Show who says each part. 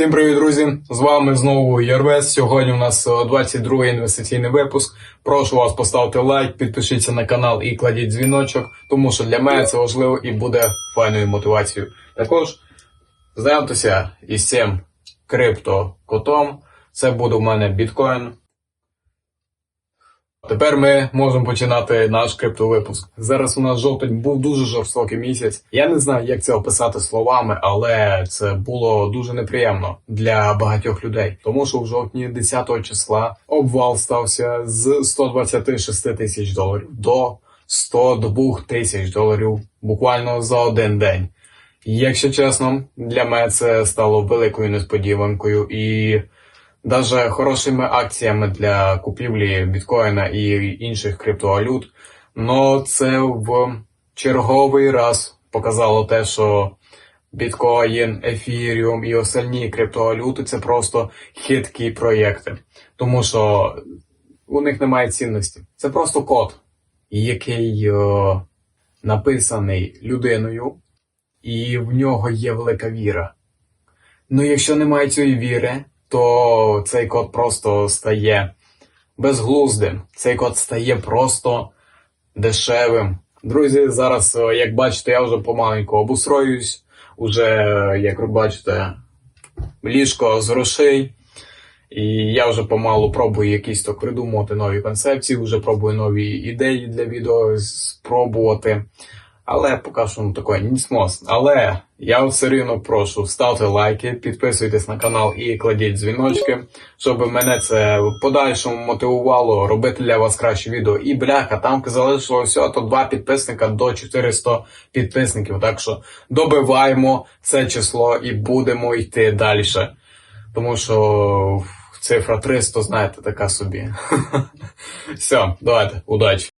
Speaker 1: Всім привіт, друзі! З вами знову Ярвес. Сьогодні у нас 22-й інвестиційний випуск. Прошу вас поставити лайк, підпишіться на канал і кладіть дзвіночок, тому що для мене це важливо і буде файною мотивацією. Також знайомтеся із цим криптокотом. Це буде в мене біткоін. Тепер ми можемо починати наш криптовипуск. Зараз у нас жовтень був дуже жорстокий місяць. Я не знаю, як це описати словами, але це було дуже неприємно для багатьох людей. Тому що в жовтні 10 числа обвал стався з 126 тисяч доларів до 102 тисяч доларів буквально за один день. Якщо чесно, для мене це стало великою несподіванкою і Даже хорошими акціями для купівлі біткоїна і інших криптовалют. Но це в черговий раз показало те, що біткоін, ефіріум і остальні криптовалюти це просто хиткі проєкти. Тому що у них немає цінності. Це просто код, який е, написаний людиною, і в нього є велика віра. Ну, якщо немає цієї віри, то цей код просто стає безглуздим. Цей код стає просто дешевим. Друзі, зараз, е, як бачите, я вже помаленьку обустроююсь. Уже, як ви бачите, ліжко з грошей. І я вже помалу пробую якісь то придумувати нові концепції, вже пробую нові ідеї для відео спробувати. Але поки що ну такое не. Але я все рівно прошу ставте лайки, підписуйтесь на канал і кладіть дзвіночки, щоб мене це в подальшому мотивувало робити для вас краще відео. І бляха, там залишилося то два підписника до 400 підписників. Так що добиваємо це число і будемо йти далі. Тому що цифра 300, знаєте, така собі. Все, давайте, удачі.